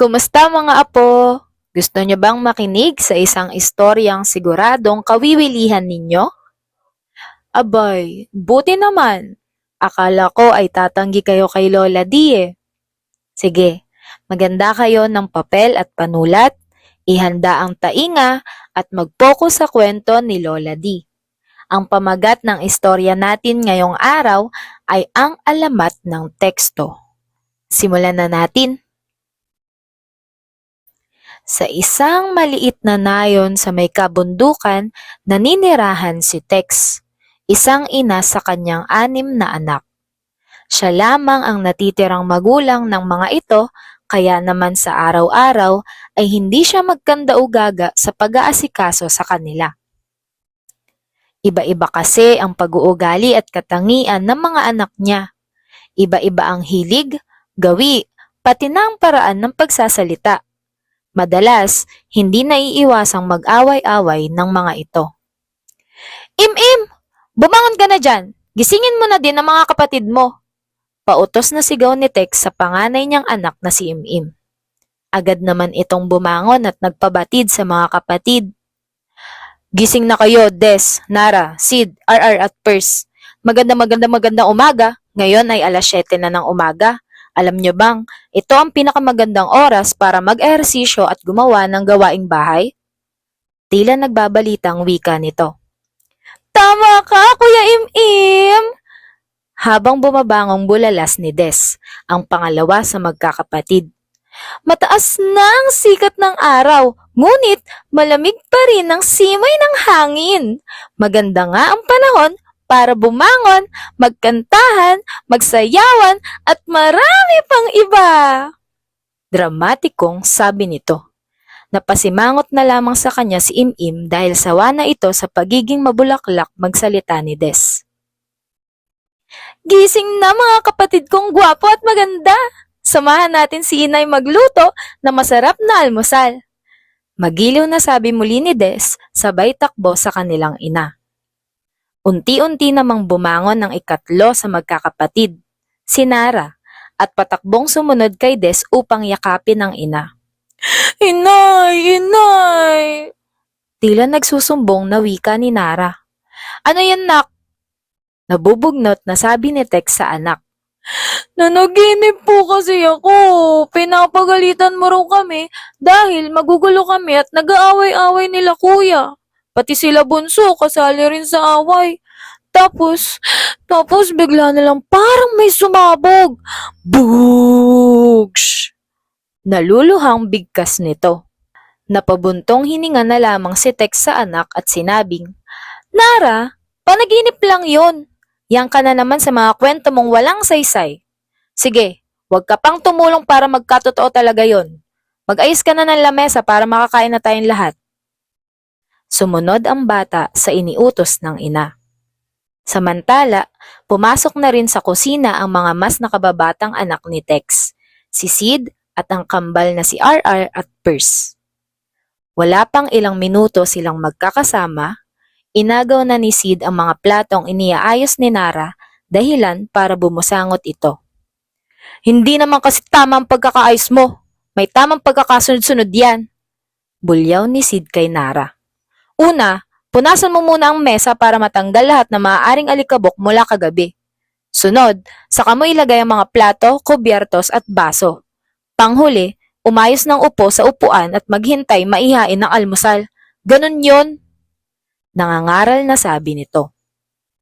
Kumusta mga apo? Gusto nyo bang makinig sa isang istoryang siguradong kawiwilihan ninyo? Abay, buti naman. Akala ko ay tatanggi kayo kay Lola Di eh. Sige, maganda kayo ng papel at panulat, ihanda ang tainga at mag-focus sa kwento ni Lola Di. Ang pamagat ng istorya natin ngayong araw ay ang alamat ng teksto. Simulan na natin. Sa isang maliit na nayon sa may kabundukan, naninirahan si Tex, isang ina sa kanyang anim na anak. Siya lamang ang natitirang magulang ng mga ito, kaya naman sa araw-araw ay hindi siya magkandaugaga sa pag-aasikaso sa kanila. Iba-iba kasi ang pag-uugali at katangian ng mga anak niya. Iba-iba ang hilig, gawi, pati na ang paraan ng pagsasalita. Madalas, hindi naiiwasang mag-away-away ng mga ito. Im-im! Bumangon ka na dyan! Gisingin mo na din ang mga kapatid mo! Pautos na sigaw ni Tex sa panganay niyang anak na si Im-im. Agad naman itong bumangon at nagpabatid sa mga kapatid. Gising na kayo, Des, Nara, Sid, RR at Pers. Maganda maganda maganda umaga. Ngayon ay alas 7 na ng umaga. Alam nyo bang, ito ang pinakamagandang oras para mag-ehersisyo at gumawa ng gawaing bahay? Tila nagbabalitang wika nito. Tama ka, Kuya Im-Im! Habang bumabangong bulalas ni Des, ang pangalawa sa magkakapatid. Mataas na ang sikat ng araw, ngunit malamig pa rin ang simay ng hangin. Maganda nga ang panahon para bumangon, magkantahan, magsayawan, at marami pang iba. Dramatikong sabi nito. Napasimangot na lamang sa kanya si Im-Im dahil sawa na ito sa pagiging mabulaklak magsalita ni Des. Gising na mga kapatid kong gwapo at maganda. Samahan natin si Inay magluto na masarap na almusal. Magiliw na sabi muli ni Des, sabay takbo sa kanilang ina. Unti-unti namang bumangon ang ikatlo sa magkakapatid, si Nara, at patakbong sumunod kay Des upang yakapin ang ina. Inay! Inay! Tila nagsusumbong na wika ni Nara. Ano yan, nak? Nabubugnot na sabi ni Tex sa anak. Nanaginip po kasi ako. Pinapagalitan mo raw kami dahil magugulo kami at nag-aaway-away nila kuya. Pati sila bunso kasali rin sa away. Tapos, tapos bigla na lang parang may sumabog. Boogs! Naluluhang bigkas nito. Napabuntong hininga na lamang si Tex sa anak at sinabing, Nara, panaginip lang yon. Yang ka na naman sa mga kwento mong walang saysay. Sige, huwag ka pang tumulong para magkatotoo talaga yon. Mag-ayos ka na ng lamesa para makakain na tayong lahat. Sumunod ang bata sa iniutos ng ina. Samantala, pumasok na rin sa kusina ang mga mas nakababatang anak ni Tex, si Sid at ang kambal na si RR at Pers. Wala pang ilang minuto silang magkakasama, inagaw na ni Sid ang mga platong iniaayos ni Nara dahilan para bumusangot ito. Hindi naman kasi tama ang pagkakaayos mo. May tamang pagkakasunod-sunod yan. Bulyaw ni Sid kay Nara. Una, punasan mo muna ang mesa para matanggal lahat na maaaring alikabok mula kagabi. Sunod, saka mo ilagay ang mga plato, kubyertos at baso. Panghuli, umayos ng upo sa upuan at maghintay maihain ng almusal. Ganon yon. Nangangaral na sabi nito.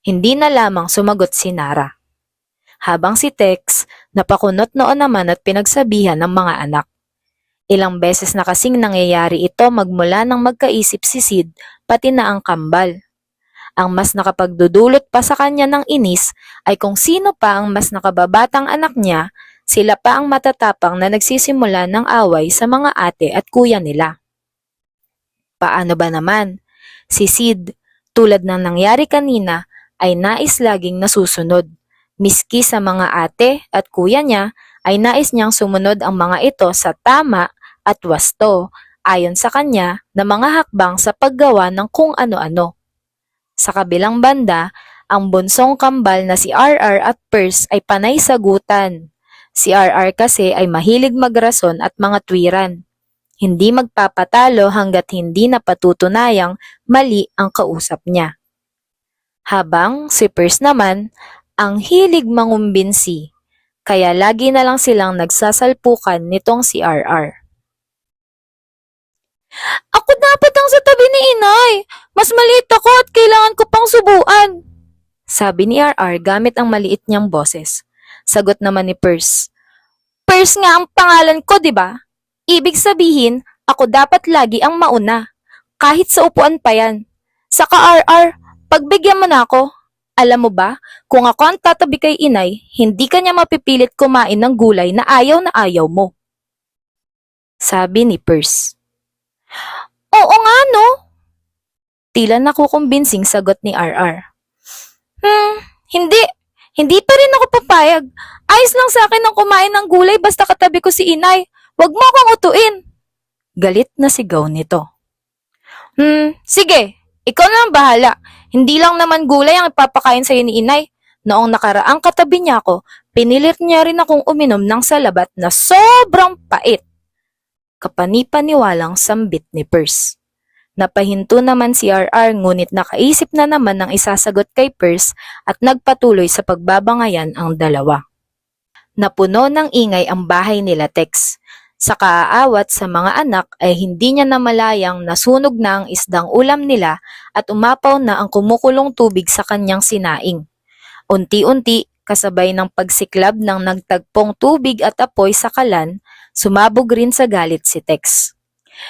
Hindi na lamang sumagot si Nara. Habang si Tex, napakunot noon naman at pinagsabihan ng mga anak. Ilang beses na kasing nangyayari ito magmula nang magkaisip si Sid pati na ang kambal. Ang mas nakapagdudulot pa sa kanya ng inis ay kung sino pa ang mas nakababatang anak niya, sila pa ang matatapang na nagsisimula ng away sa mga ate at kuya nila. Paano ba naman? Si Sid, tulad ng nangyari kanina, ay nais laging nasusunod. Miski sa mga ate at kuya niya, ay nais niyang sumunod ang mga ito sa tama at wasto ayon sa kanya na mga hakbang sa paggawa ng kung ano-ano. Sa kabilang banda, ang bunsong kambal na si RR at Pers ay panay sagutan. Si RR kasi ay mahilig magrason at mga tuwiran. Hindi magpapatalo hanggat hindi napatutunayang mali ang kausap niya. Habang si Pers naman, ang hilig mangumbinsi, kaya lagi na lang silang nagsasalpukan nitong si RR. Ako dapat ang sa tabi ni inay. Mas maliit ako at kailangan ko pang subuan. Sabi ni RR gamit ang maliit niyang boses. Sagot naman ni Pers. Pers nga ang pangalan ko, di ba? Ibig sabihin, ako dapat lagi ang mauna. Kahit sa upuan pa yan. Saka RR, pagbigyan mo na ako. Alam mo ba, kung ako ang tatabi kay inay, hindi ka niya mapipilit kumain ng gulay na ayaw na ayaw mo. Sabi ni Pers. Oo nga no. Tila nakukumbinsing sagot ni RR. Hmm, hindi. Hindi pa rin ako papayag. Ayos lang sa akin ang kumain ng gulay basta katabi ko si inay. Huwag mo akong utuin. Galit na sigaw nito. Hmm, sige. Ikaw na ang bahala. Hindi lang naman gulay ang ipapakain sa'yo ni inay. Noong nakaraang katabi niya ako, pinilit niya rin akong uminom ng salabat na sobrang pait. Kapanipaniwalang sambit ni Pers. Napahinto naman si RR ngunit nakaisip na naman ng isasagot kay Pers at nagpatuloy sa pagbabangayan ang dalawa. Napuno ng ingay ang bahay nila Tex. Sa kaaawat sa mga anak ay hindi niya namalayang nasunog na ang isdang ulam nila at umapaw na ang kumukulong tubig sa kanyang sinaing. Unti-unti, kasabay ng pagsiklab ng nagtagpong tubig at apoy sa kalan, sumabog rin sa galit si Tex.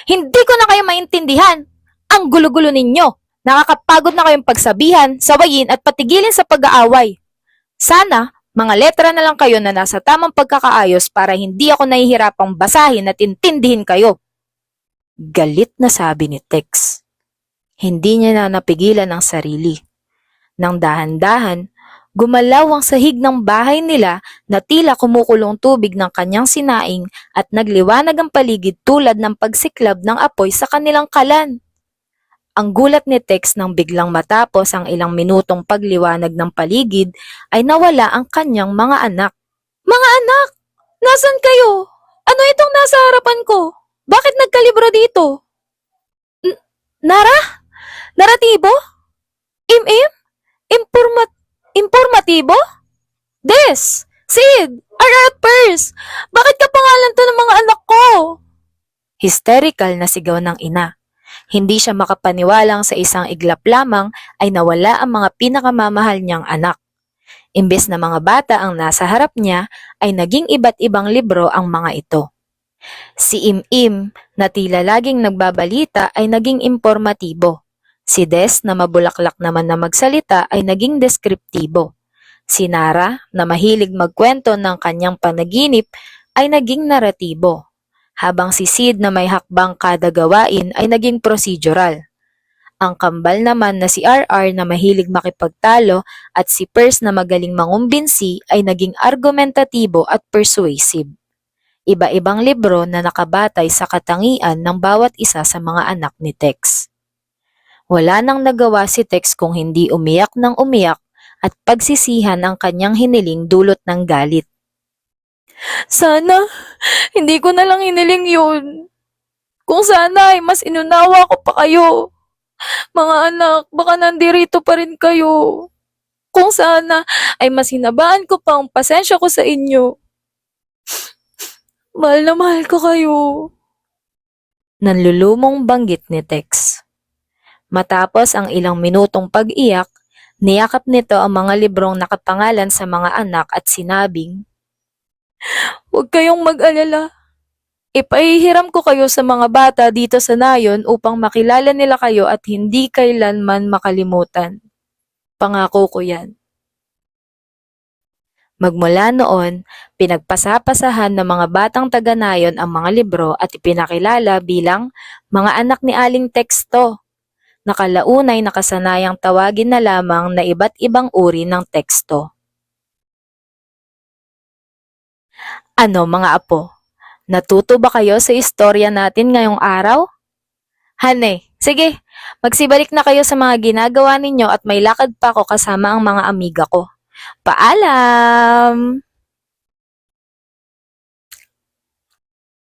Hindi ko na kayo maintindihan! Ang gulo-gulo ninyo! Nakakapagod na kayong pagsabihan, sawayin at patigilin sa pag-aaway. Sana, mga letra na lang kayo na nasa tamang pagkakaayos para hindi ako nahihirapang basahin at intindihin kayo. Galit na sabi ni Tex. Hindi niya na napigilan ang sarili. Nang dahan-dahan, gumalaw ang sahig ng bahay nila na tila kumukulong tubig ng kanyang sinaing at nagliwanag ang paligid tulad ng pagsiklab ng apoy sa kanilang kalan. Ang gulat ni Tex nang biglang matapos ang ilang minutong pagliwanag ng paligid ay nawala ang kanyang mga anak. Mga anak! Nasaan kayo? Ano itong nasa harapan ko? Bakit nagkalibro dito? N- Nara? Naratibo? Im-im? Informat informatibo? Des! Sid! Arat Pers! Bakit ka pangalan to ng mga anak ko? Hysterical na sigaw ng ina. Hindi siya makapaniwalang sa isang iglap lamang ay nawala ang mga pinakamamahal niyang anak. Imbes na mga bata ang nasa harap niya, ay naging iba't ibang libro ang mga ito. Si Im-Im, na tila laging nagbabalita, ay naging informatibo. Si Des, na mabulaklak naman na magsalita, ay naging deskriptibo. Si Nara, na mahilig magkwento ng kanyang panaginip, ay naging naratibo habang si Sid na may hakbang kada gawain ay naging procedural. Ang kambal naman na si RR na mahilig makipagtalo at si Pers na magaling mangumbinsi ay naging argumentatibo at persuasive. Iba-ibang libro na nakabatay sa katangian ng bawat isa sa mga anak ni Tex. Wala nang nagawa si Tex kung hindi umiyak ng umiyak at pagsisihan ang kanyang hiniling dulot ng galit. Sana, hindi ko na lang hiniling yun. Kung sana ay mas inunawa ko pa kayo. Mga anak, baka nandirito pa rin kayo. Kung sana ay mas hinabaan ko pa ang pasensya ko sa inyo. Mahal na mahal ko kayo. Nanlulumong banggit ni Tex. Matapos ang ilang minutong pag-iyak, niyakap nito ang mga librong nakapangalan sa mga anak at sinabing, Huwag kayong mag-alala. Ipahihiram ko kayo sa mga bata dito sa nayon upang makilala nila kayo at hindi kailanman makalimutan. Pangako ko yan. Magmula noon, pinagpasapasahan ng mga batang taga-nayon ang mga libro at ipinakilala bilang mga anak ni Aling Teksto. Nakalaunay nakasanayang tawagin na lamang na iba't ibang uri ng teksto. Ano mga apo? Natuto ba kayo sa istorya natin ngayong araw? Hane, sige, magsibalik na kayo sa mga ginagawa ninyo at may lakad pa ako kasama ang mga amiga ko. Paalam!